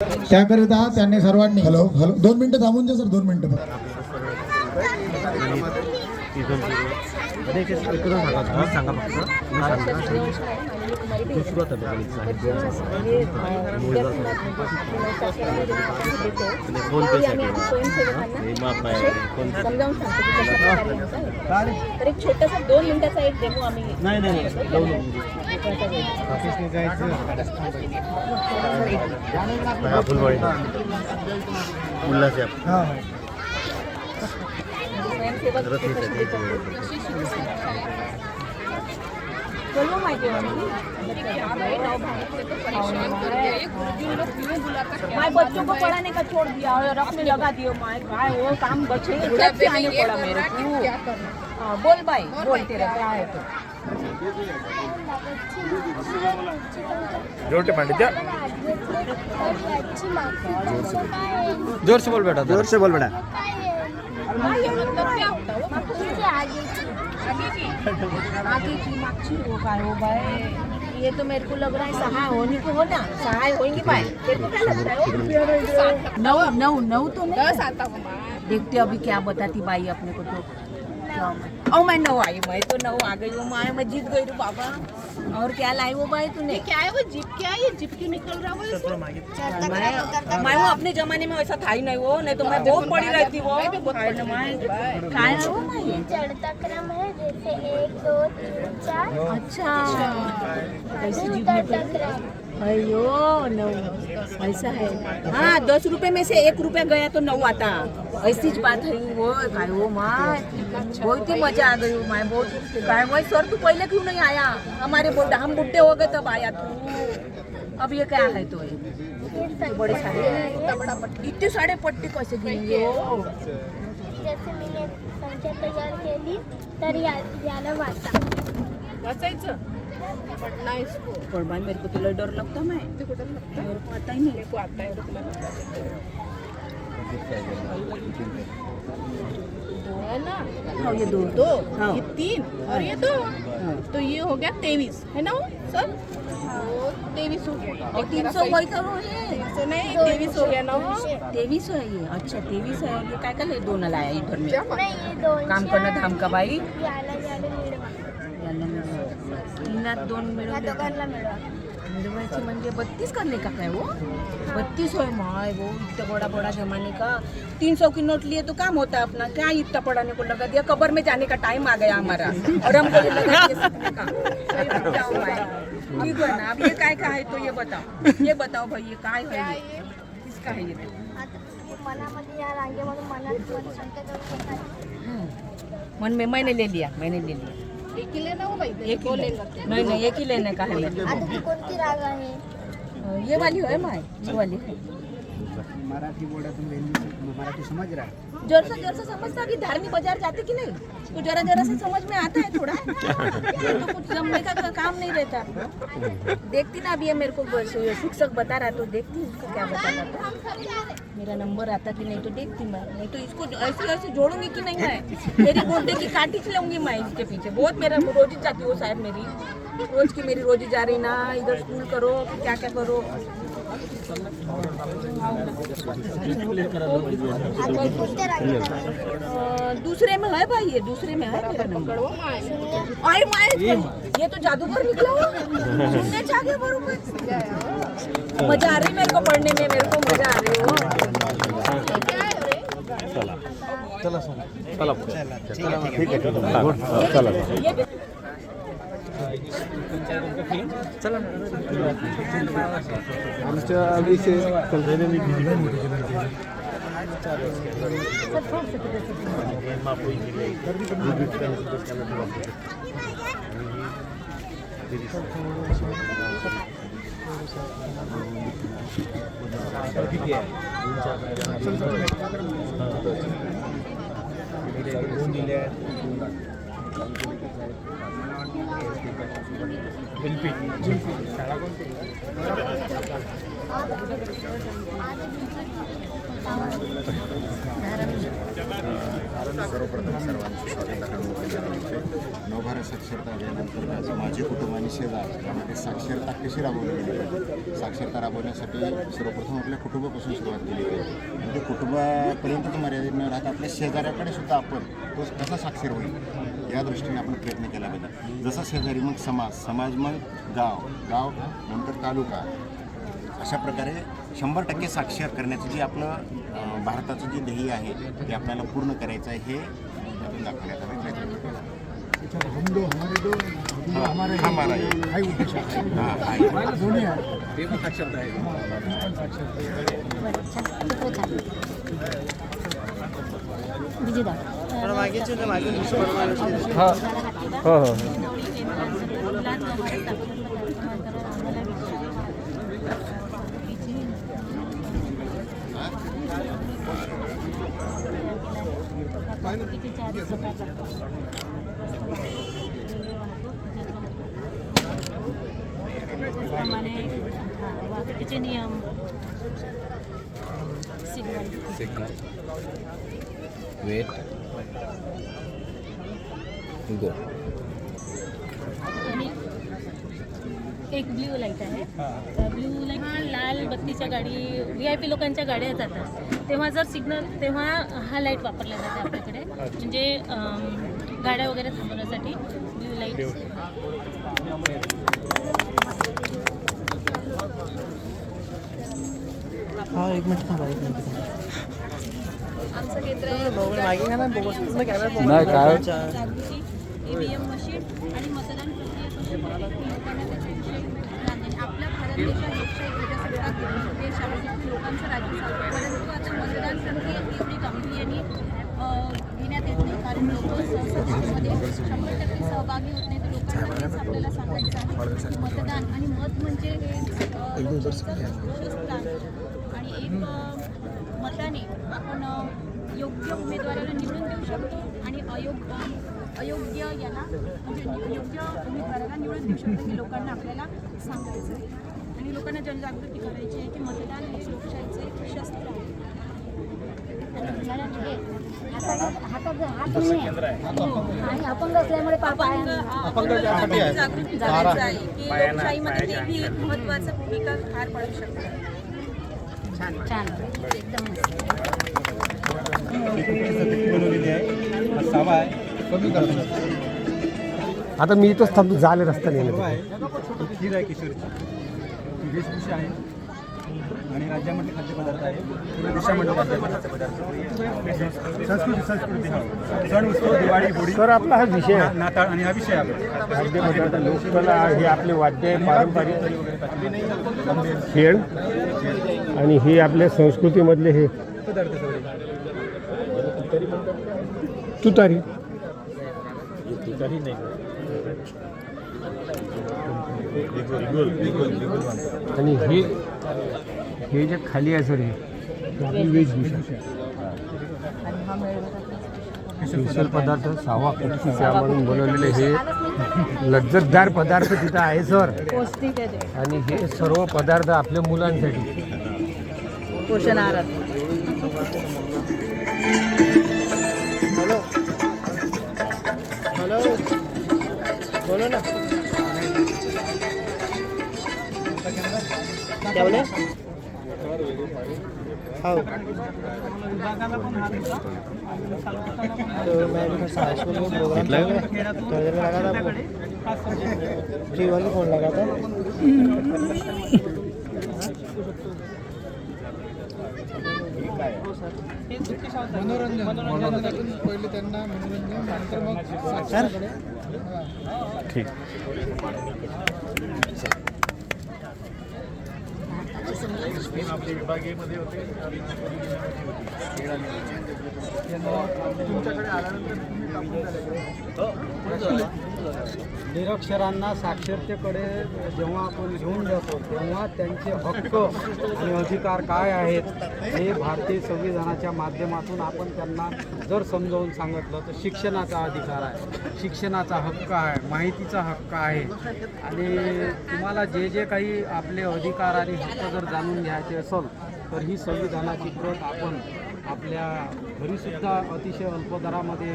त्याकरिता त्यांनी सर्वांनी हॅलो हॅलो दोन मिनिटं थांबून द्या सर दोन मिनिटं फक्त. सांगा समजावून आहे. तर एक छोटासा दोन मिनिटाचा एक डेमो आम्ही नाही नाही फुलवाडी. उल्हास स्वयंसेवक माहिती माय बच्चों को पढ़ाने का छोड़ दिया और रखने लगा दियो। माय काय वो काम बच्चे जब से आने पड़ा मेरे को। हाँ, बोल भाई बोल तेरा क्या? है तो? ज़ोर से पांडित्य ज़ोर से। बोल बेटा ज़ोर से बोल बेटा। आगे की मागची? हो काय हो बाय. ये तो मेरे को लग रहा है सहाय होने को हो ना? सहाय होंगी बाय तेरे को क्या लगता है हो? नौ नौ नौ तो नहीं? देखते अभी क्या बताती बाई अपने को तो। ओ मैं नौ आई मैं तो नौ आ गई हूँ। मैं मैं जीत गई रू बाबा और क्या लाई वो भाई तूने? क्या है वो जिप? क्या है ये जिप क्यों निकल रहा है वो मैं मैं वो अपने जमाने में वैसा था ही नहीं वो नहीं तो मैं बहुत बड़ी रहती वो। काय है वो चढ़ता क्रम है जैसे एक दो तीन चार। अच्छा। कैसी क्रम। अयो नौ ऐसा है हाँ दस रुपए में से एक रुपया गया तो नौ आता. ऐसी बात है. वो काय वो माँ बहुत ही मजा आ गई वो माँ बहुत काय वो सर तू पहले क्यों नहीं आया? हमारे बुढ़ा हम बुढ़े हो गए तब आया तू. अब ये क्या है तो? ये बड़े सारे. इतने सारे पट्टी कैसे गिरेंगे जैसे मैंने संख्या तयार केली तर याला वाचा वाचायचं? पढ़ना इसको पर भाई मेरे को तो डर लगता मैं ते कुठं लगता? मेरे को आता ही नहीं मेरे को आता है दो है ना? हाँ ये दो दो. हाँ। ये तीन. और ये दो. हाँ। तो ये हो गया तेईस है ना वो? सर वो तेईस हो गया. और तीन सौ वही करो ये तीन सौ नहीं तेईस हो गया ना वो? तेवीस है ये. अच्छा तेवीस है और ये काय काय दोन लाया इधर में. हे काम करणं धाम का बाई? तीनात दोन मिळवले मिळवायचे म्हणजे बत्तीस करने का काय वो बत्तीस है माय वो इतना बड़ा बड़ा जमाने का? तीन सौ की नोट लिए तो काम होता अपना क्या इतना पढ़ाने को लगा दिया कबर में जाने का टाइम आ गया हमारा. और हमको ये लगा ठीक है ना? अब ये काय का है तो ये बताओ. ये बताओ भाई ये काय है ये किसका है ये? मनामध्ये रांगेमधून मनात. मन में मैंने ले लिया मैंने ले लिया. एक ही लेना हो भाई एक दो ही लेना नहीं नहीं एक ही लेने का है मेरे आता ती कोणती राग आहे? ये वाली है माय ये वाली. है मराठी बोर्डातून वेल्ली मराठी समज रहा है ज़ोर से ज़ोर से समझता कि धार्मिक बाज़ार जाते कि नहीं? तो जरा जरा से समझ में आता है थोड़ा. ये तो कुछ जमने का का- काम नहीं रहता देखती ना अभी ये मेरे को शिक्षक बता रहा तो देखती उसको क्या बता रहा था. मेरा नंबर आता कि नहीं तो देखती मैं. नहीं तो इसको ऐसे ऐसे जोड़ूँगी कि नहीं मैं? मेरी गोड्डे की काटी खिलाऊँगी मैं इसके पीछे. बहुत मेरा रोज जाती हो शायद मेरी. रोज की मेरी रोजी जा रही ना इधर स्कूल करो क्या क्या करो। दूसरे में है भाई ये दूसरे में है मेरा नंबर अरे माय ये तो जादूगर निकला हो सुनने जा गया बरोबर मज़ा आ रही मेरे को पढ़ने में मेरे को मज़ा आ रही हो। चला। चला चला। ठीक आहे चला ये भी आमच्या विषय सर्वप्रथम सर्वांचं स्वागत आहे नवभारत साक्षरता अभियानांतर्गत माझे कुटुंब आणि शेजार यामध्ये साक्षरता कशी राबवली गेली आहे साक्षरता राबवण्यासाठी सर्वप्रथम आपल्या कुटुंबापासून सुरुवात केली आहे आणि ते म्हणजे कुटुंबापर्यंतच मर्यादित न राहता आपल्या शेजाऱ्याकडे सुद्धा आपण तो कसा साक्षर होईल? या दृष्टीने आपण प्रयत्न केला पाहिजे. जसा शेजारी मग समाज समाज मग गाव. गाव नंतर तालुका. अशा प्रकारे शंभर टक्के साक्षर करण्याचं जे आपलं भारताचं जे ध्येय आहे ते आपल्याला पूर्ण करायचं आहे हे दाखवण्याचा आम्ही प्रयत्न हा, हा, हा, हो. हो हो. वाहतुकीचे नियम सिग्नल वेट एक ब्ल्यू लाइट आहे. ब्ल्यू लाइट लाल बत्तीच्या गाडी व्ही आय पी लोकांच्या गाड्या जातात. तेव्हा जर सिग्नल तेव्हा हा लाइट वापरला जाते आपल्याकडे. म्हणजे गाड्या वगैरे थांबवण्यासाठी ब्ल्यू लाइट आमचं केंद्र नाही काय? ईव्हीएम मशीन आणि मतदान प्रक्रिया कशी लोकांना त्याच्याविषयी. आपला भारत देश हा लोकशाही देश आहे लोकांचं राज्य परंतु आता मतदान प्रक्रिया एवढी गांभीर्याने घेण्यात येत नाही. कारण लोक संसदेमध्ये शंभर टक्के सहभागी होत नाही तर लोकांना आपल्याला सांगायचं आहे की मतदान आणि मत म्हणजे हे आहे आणि एक मताने आपण योग्य उमेदवाराला निवडून देऊ शकतो आणि अयोग्य अयोग्य याला म्हणजे योग्य उमेदवाराला निवडून देऊ शकतो हे लोकांना आपल्याला सांगायचं आहे. आणि लोकांना जनजागृती करायची आहे की मतदान हे लोकशाहीचं शस्त्र हे. आणि अपंग असल्यामुळे जागृती करायचं आहे की लोकशाहीमध्ये ते महत्वाचं भूमिका पार पाडू शकतात. छान. आता मी इथंच थांबतो झाले रस्ता नाही खीर आहे किशोरची. वेशभूषा आहे. आणि राज्यामधले खाद्यपदार्थ आहे. पूर्ण देशामधले खाद्यपदार्थ संस्कृती संस्कृती. हा सण उत्सव दिवाळी होळी. तर आपला हा विषय नाताळ आणि हा विषय आपला. खाद्यपदार्थ लोककला हे आपले वाद्य आहे पारंपरिक. खेळ? आणि हे आपल्या संस्कृतीमधले हे. तुतारी. आणि हे हे जे खाली आहे सर हे स्पेशल पदार्थ सावा कुटकी म्हणून बनवलेले हे लज्जतदार पदार्थ तिथं आहे सर आणि हे सर्व पदार्थ आपल्या मुलांसाठी. क्वेश्चन आ रहा था। हेलो। हेलो। बोलो ना। क्या बोले? जीवन तो मैं में प्रोग्राम तो लगा था फ़ोन तो लगा था। हम्म। पहिले त्यांना मनोरंजन नंतर मग साक्षरकडे हा. निरक्षरांना साक्षरतेकडे जेव्हा आपण घेऊन जातो तेव्हा त्यांचे हक्क आणि अधिकार काय आहेत हे भारतीय संविधानाच्या माध्यमातून आपण त्यांना जर समजावून सांगितलं तर शिक्षणाचा अधिकार आहे. शिक्षणाचा हक्क आहे माहितीचा हक्क आहे. आणि तुम्हाला जे जे काही आपले अधिकार आणि हक्क जर जाणून घ्यायचे असेल तर ही संविधानाची प्रत आपण आपल्या घरीसुद्धा अतिशय अल्प दरामध्ये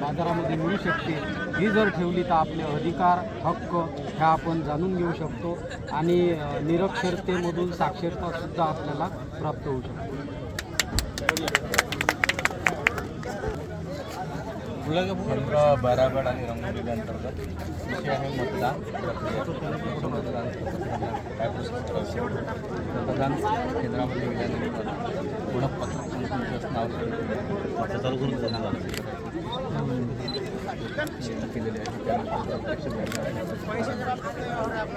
बाजारामध्ये मिळू शकते. ही जर ठेवली तर आपले अधिकार हक्क ह्या आपण जाणून घेऊ शकतो आणि निरक्षरतेमधून साक्षरतासुद्धा आपल्याला प्राप्त होऊ शकतो. पंधरा बारागड आणि रंगोली अंतर्गत विषय आहे मतदान मतदान काय प्रोसेस मतदान केंद्रामध्ये गेल्यानंतर ओळखपत्र पत्र तुमचं नाव चालू करून केलेले आहे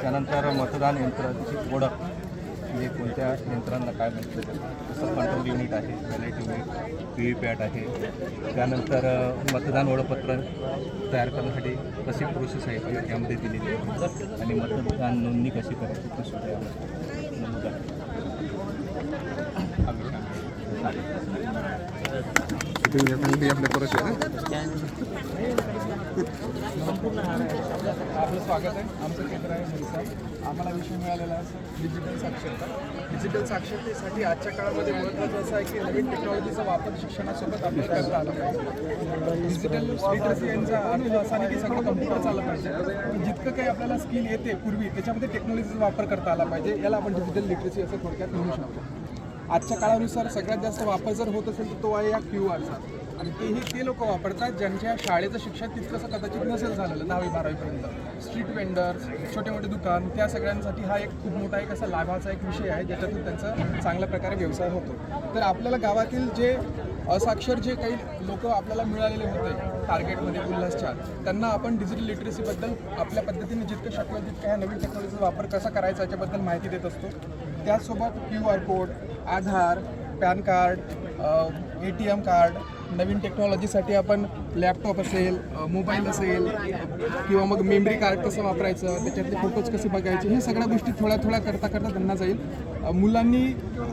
त्यानंतर मतदान यंत्राची ओळख. म्हणजे कोणत्या यंत्रांना काय म्हटलं जातं जसं कंट्रोल युनिट आहे ballot unit V V PAT आहे. त्यानंतर मतदान ओळखपत्र तयार करण्यासाठी कशी प्रोसेस आहे यामध्ये दिलेली आहे. आणि मतदान नोंदणी कशी करायची ती सुद्धा यामध्ये नमूद आहे. हा आपलं स्वागत आहे. आमचं केंद्र आहे आम्हाला विषय मिळालेला आहे सर डिजिटल साक्षरता. डिजिटल साक्षरतेसाठी आजच्या काळामध्ये महत्त्वाचं असं आहे की नवीन टेक्नॉलॉजीचा वापर शिक्षणासोबत आपल्याला करता आला पाहिजे. डिजिटल लिटरसी यांचा अर्थ असा नाही की सगळं कम्प्युटर चाललं पाहिजे. पण जितकं काही आपल्याला स्किल येते पूर्वी त्याच्यामध्ये टेक्नॉलॉजीचा वापर करता आला पाहिजे. याला आपण डिजिटल लिटरसी असं थोडक्यात म्हणू शकतो. आजच्या काळानुसार सगळ्यात जास्त वापर जर होत असेल तर तो आहे या क्यू आरचा आणि तेही ते लोक वापरतात ज्यांच्या शाळेचं शिक्षण तितकंसं कदाचित नसेल झालेलं दहावी बारावीपर्यंत. स्ट्रीट वेंडर्स छोटे मोठे दुकान त्या सगळ्यांसाठी हा एक खूप मोठा एक असा लाभाचा एक विषय आहे ज्याच्यातून त्यांचा चांगल्या प्रकारे व्यवसाय होतो. तर आपल्याला गावातील जे असाक्षर जे काही लोक आपल्याला मिळालेले होते टार्गेटमध्ये उल्हासच्या त्यांना आपण डिजिटल लिटरेसीबद्दल आपल्या पद्धतीने जितकं शक्य तितकं ह्या नवीन टेक्नॉलॉजीचा वापर कसा करायचा याच्याबद्दल माहिती देत असतो. त्याचसोबत Q R code Aadhaar PAN card A T M card नवीन टेक्नॉलॉजीसाठी आपण लॅपटॉप असेल मोबाईल असेल किंवा मग मेमरी कार्ड कसं वापरायचं त्याच्यातले फोटोज कसे बघायचे हे सगळ्या गोष्टी थोड्या थोड्या करता करता त्यांना जाईल. मुलांनी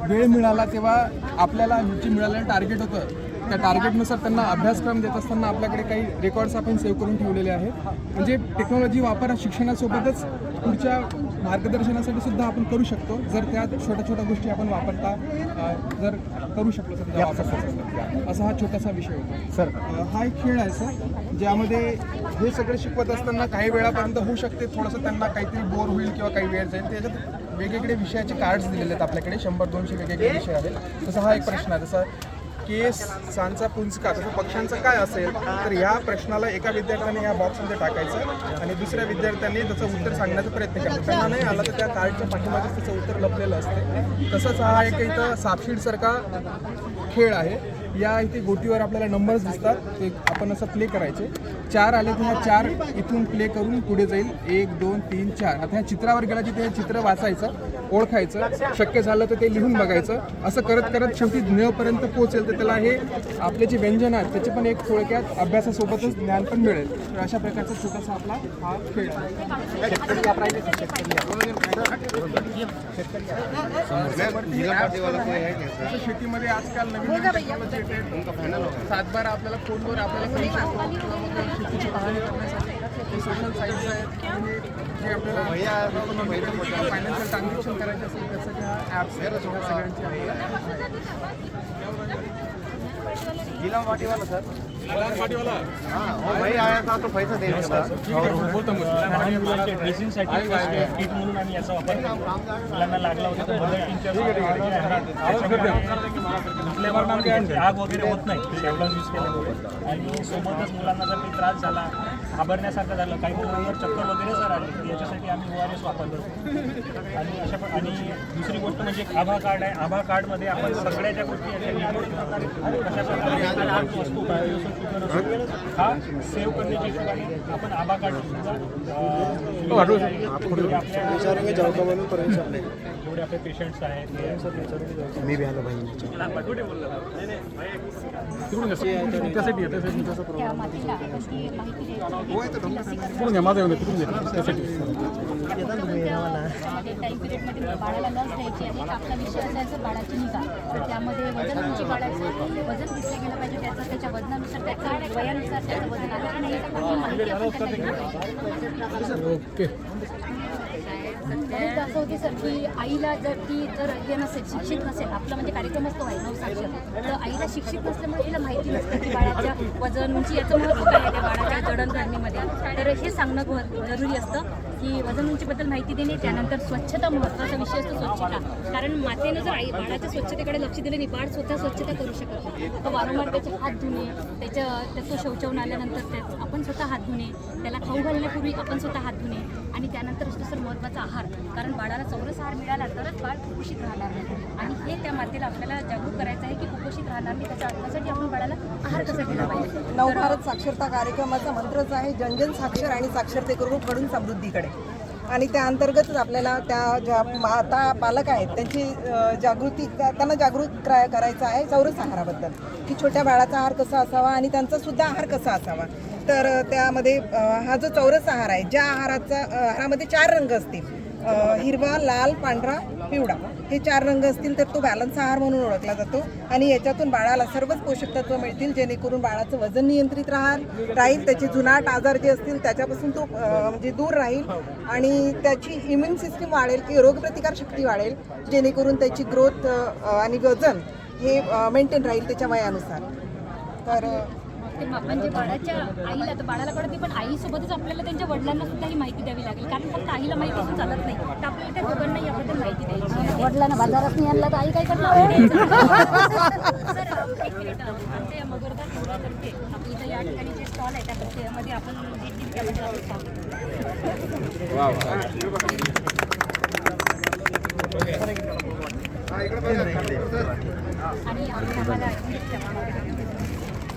वेळ मिळाला तेव्हा आपल्याला जे मिळालेलं टार्गेट होतं. त्या टार्गेटनुसार त्यांना अभ्यासक्रम देत असताना आपल्याकडे काही रेकॉर्ड्स आपण सेव्ह करून ठेवलेले आहेत. म्हणजे टेक्नॉलॉजी वापर शिक्षणासोबतच पुढच्या मार्गदर्शनासाठी सुद्धा आपण करू शकतो. जर त्या छोट्या छोट्या गोष्टी आपण वापरता जर करू शकलो समजा वापरता समजा. असा हा छोटासा विषय होता. सर. हा एक खेळ आहे सर ज्यामध्ये हे सगळं शिकवत असताना काही वेळापर्यंत होऊ शकते. थोडंसं त्यांना काहीतरी बोर होईल किंवा काही वेळ जाईल. त्याच्यात वेगवेगळे विषयाचे कार्ड्स दिलेले आहेत आपल्याकडे. शंभर दोनशे वेगवेगळे विषय आहेत. तसा हा एक प्रश्न आहे. जसा केस सांचा पुंजका तसं पक्ष्यांचं काय असेल तर ह्या प्रश्नाला एका विद्यार्थ्याने या बॉक्समध्ये टाकायचं आणि दुसऱ्या विद्यार्थ्यांनी त्याचं उत्तर सांगण्याचा प्रयत्न करायचा त्यांना नाही आला तर त्या कार्डच्या पाठीमागे त्याचं उत्तर लपलेलं असते. तसंच हा एक इथं सापशीडसारखा खेळ आहे. या इथे गोटीवर आपल्याला नंबर्स दिसतात. ते आपण असं प्ले करायचे. चार आले तर ह्या चार इथून प्ले करून पुढे जाईल. एक दोन तीन चार. आता ह्या चित्रावर गेला तिथे हे चित्र वाचायचं ओळखायचं शक्य झालं तर ते लिहून बघायचं. असं करत करत शेवटी ज्ञपर्यंत पोहोचेल तर त्याला हे आपले जे व्यंजन आहेत त्याचे पण एक थोडक्यात अभ्यासासोबतच ज्ञान पण मिळेल. तर अशा प्रकारचा छोटासा आपला हा खेळ शेतीमध्ये आजकाल नवीन रिलेटेड येते सातबारा आपल्याला फोनवर आपल्याला शेतीची पाहणी करण्यासाठी. सोशल साईट्स आहेत. जे आपल्याला फायनान्शियल ट्रान्झॅक्शन करायचे असेल त्यासाठी हा ॲप्स आहे ह्या सगळ्यांची गिलाम वाटीवाला सर भाई आया था तो पैसा दे बोलतो लहान मुलांच्या ड्रेसिंगसाठी किट म्हणून आम्ही याचा वापर करतो मुलांना लागला होता तर मदर टीचर आग वगैरे होत नाही. शेवलाच यूज केल्यामुळे. आणि सोबतच मुलांना जर काही त्रास झाला घाबरण्यासारखं झालं. काही मुलांवर चक्कर वगैरे जर आले याच्यासाठी आम्ही ओ आर एस वापरतो आणि अशा प्र- आणि दुसरी गोष्ट म्हणजे एक आभा कार्ड आहे. आभा कार्डमध्ये आपण सगळ्या ज्या गोष्टी हा सेव्ह करण्याच्या हिशोबाने आपण आभा कार्ड सुद्धा जेवढे आपले पेशंट्स आहेत ते- मी भी आलो भाई तिकडून घ्या माझा येऊन त्यामध्ये टाईम पिरियडमध्ये बाळाला लस द्यायची आणि आपला विषय असायचा बाळाची निगा तर त्यामध्ये वजन बाळाचं वजन घेतलं गेलं पाहिजे त्याचं त्याच्या वजनानुसार त्याचं वयानुसार त्याचं वजन आलं नाही. ओके. असं होते सर की आईला जर ती जर हे नसेल शिक्षित नसेल आपला म्हणजे कार्यक्रमच तो आहे नऊ साक्षर. तर आईला शिक्षित नसल्यामुळे तिला माहिती नसते की बाळाच्या वजन उंची याचं महत्त्व काय आहे त्या बाळाच्या जडणघडणीमध्ये तर हे सांगणं भर जरुरी असतं की वजन उंचीबद्दल माहिती देणे त्यानंतर स्वच्छता महत्त्वाचा विषय असतो स्वच्छता. कारण मातेनं जर आई बाळाच्या स्वच्छतेकडे लक्ष दिलं नाही बाळ स्वतः स्वच्छता करू शकत नाही. तर वारंवार त्याचे हात धुणे त्याच्या त्याचं शौचावून आल्यानंतर त्या आपण स्वतः हात धुणे त्याला खाऊ घालण्यापूर्वी आपण स्वतः हात धुणे. आणि त्यानंतर दुसरं महत्त्वाचा आहार. कारण बाळाला चौरस आहार मिळाला तरच बाळ कुपोषित राहणार नाही. आणि हे त्या मातेला आपल्याला जागरूक करायचं आहे की कुपोषित राहणार नाही त्याच्या अर्थासाठी आपण बाळाला आहार कसा दिला पाहिजे? नवभारत साक्षरता कार्यक्रमाचा मंत्रच आहे जनजन साक्षर आणि साक्षरतेकडून घडून समृद्धीकडे. आणि त्या अंतर्गतच आपल्याला त्या ज्या माता पालक आहेत त्यांची जागृती त्या- त्यांना जागृत करायचं आहे चौरस आहाराबद्दल. की छोट्या बाळाचा आहार कसा असावा आणि त्यांचा सुद्धा आहार कसा असावा. तर त्यामध्ये हा जो चौरस आहार आहे ज्या आहाराचा आहारामध्ये चार रंग असतील हिरवा लाल पांढरा पिवळा हे चार रंग असतील तर तो बॅलन्स आहार म्हणून ओळखला जातो. आणि याच्यातून बाळाला सर्वच पोषक तत्व मिळतील जेणेकरून बाळाचं वजन नियंत्रित राहाल राहील त्याचे जुनाट आजार जे असतील त्याच्यापासून तो म्हणजे दूर राहील आणि त्याची इम्युन सिस्टीम वाढेल की रोगप्रतिकार शक्ती वाढेल जेणेकरून त्याची ग्रोथ आणि वजन हे मेंटेन राहील त्याच्या वयानुसार. तर ते मा- म्हणजे बाळाच्या आईला तर बाळाला कळत नाही पण आईसोबतच आपल्याला त्यांच्या वडिलांना सुद्धा ही माहिती द्यावी लागेल. कारण फक्त आईला माहिती असून चालत नाही. तर आपल्याला त्या दोघांना याबद्दल माहिती द्यायची वडिलांना बाजारात नाही आणला तर आई काय करणार? सर एक मिनिट. आमच्या आपल्या इथं या ठिकाणी जे स्टॉल आहे त्या त्यामध्ये आपण जे आपण आणि आम्ही आम्हाला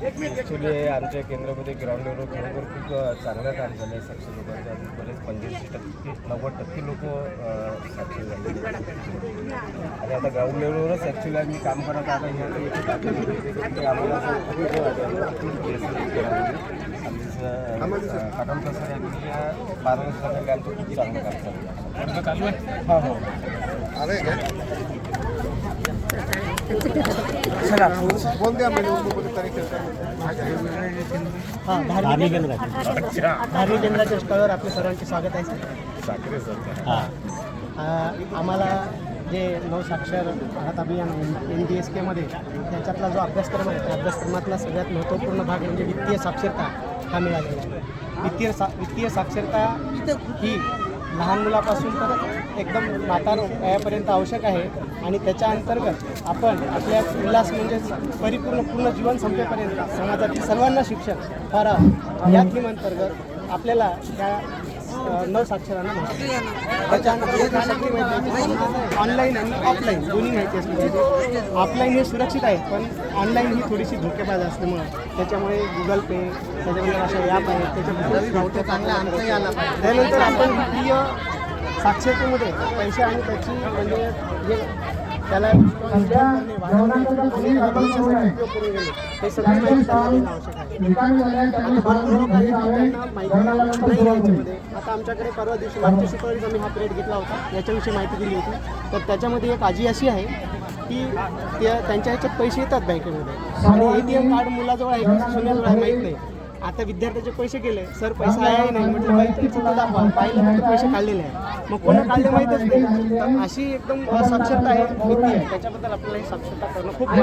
ॲक्च्युली आमच्या केंद्रामध्ये ग्राउंड लेवल खरोखर खूप चांगलं काम झालं आहे. साक्षर लोकांच्या बरेच पंच्याऐंशी टक्के नव्वद टक्के लोक साक्षर झाले. आणि आता ग्राउंड लेवलवरच ॲक्च्युली आम्ही काम करत आता हे आम्हाला हे आमचं सर यांनी या बारा वर्षासाठी आमचं खूप चांगलं काम चालू आहे? हो हो. हां धार्मिक केंद्र धार्मिक केंद्राच्या स्टॉलवर आपले सर्वांचे स्वागत आहे. सर हां. आम्हाला जे नऊ साक्षर भारत अभियान एन डी एस केमध्ये त्याच्यातला जो अभ्यासक्रम आहे त्या अभ्यासक्रमातला सगळ्यात महत्त्वपूर्ण भाग म्हणजे वित्तीय साक्षरता हा मिळालेला आहे. वित्तीय सा वित्तीय साक्षरता ही लहान मुलापासून तर एकदम म्हातार वयापर्यंत आवश्यक आहे. आणि त्याच्या अंतर्गत आपण आपल्या उल्हास म्हणजे परिपूर्ण पूर्ण जीवन संपेपर्यंत समाजातील सर्वांना शिक्षण व्हावं या थीम अंतर्गत आपल्याला त्या अ, नऊ साक्षरांना त्याच्या ऑनलाईन आणि ऑफलाईन दोन्ही माहिती असली पाहिजे. ऑफलाईन हे सुरक्षित आहे पण ऑनलाईन ही थोडीशी धोकेबाज असल्यामुळं त्याच्यामुळे गुगल पे त्याच्यानंतर अशा ॲप आहेत त्याच्याबद्दल चांगला आणता आला त्यानंतर आपण वित्तीय साक्षरतेमध्ये पैसे आणि त्याची म्हणजे जे त्याला हे सगळी आता आमच्याकडे परवा दिवशी मागच्या शुक्रवारीच आम्ही हा पिरियड घेतला होता. याच्याविषयी माहिती दिली होती. तर त्याच्यामध्ये एक आजी अशी आहे की त्या त्यांच्या ह्याच्यात पैसे येतात बँकेमध्ये. आणि ए टी एम कार्ड मुलाजवळ आहे की आहे माहीत नाही. आता विद्यार्थ्याचे पैसे गेले. सर पैसा आहे नाही. म्हटलं बाई तुमचं तो दाखवा. पाहिलं तर पैसे काढलेले आहे. मग कोणा काढले माहीतच नाही. तर अशी एकदम साक्षरता आहे भीती आहे. त्याच्याबद्दल आपल्याला ही साक्षरता करणं खूप आहे.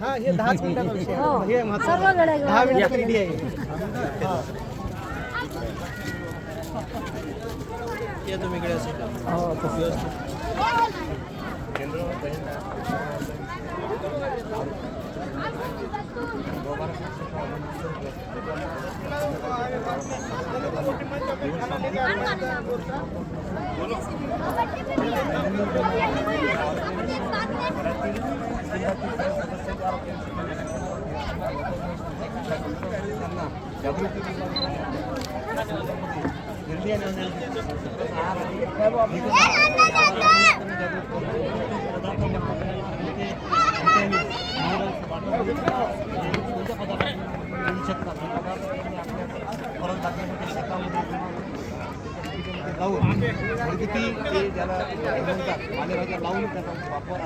हा हे दहाच मिनिटाचा विषय. आहे. हे. दहा मिनिटात रेडी आहे. हो, जागृती जाऊन घरगुती ते ज्याला म्हणतात पालेभाज्या लावून त्याचा वापर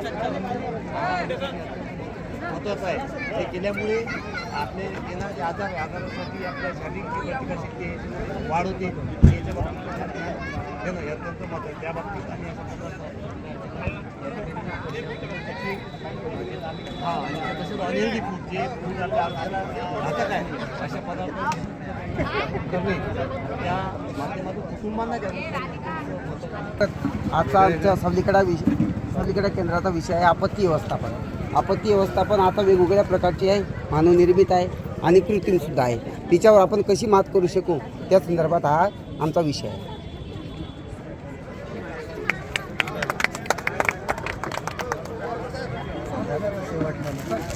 महत्त्वाचा आहे केल्यामुळे आपले येणारे आजार आजारासाठी आपल्या शारीरिक जी प्रतिकारशक्ती वाढ होते. याच्या बाबतीत हे आणि फूड जे फूड घातक आहे अशा पदार्थ त्या माध्यमातून कुटुंबांना आजचा आमच्या सावलीकडा विषय सावलीकडा केंद्राचा विषय आहे आपत्ती व्यवस्थापन. आपत्ती व्यवस्थापन आता वेगवेगळ्या प्रकारची आहे मानवनिर्मित आहे आणि कृत्रिमसुद्धा आहे. तिच्यावर आपण कशी मात करू शकू? त्या संदर्भात हा आमचा विषय आहे.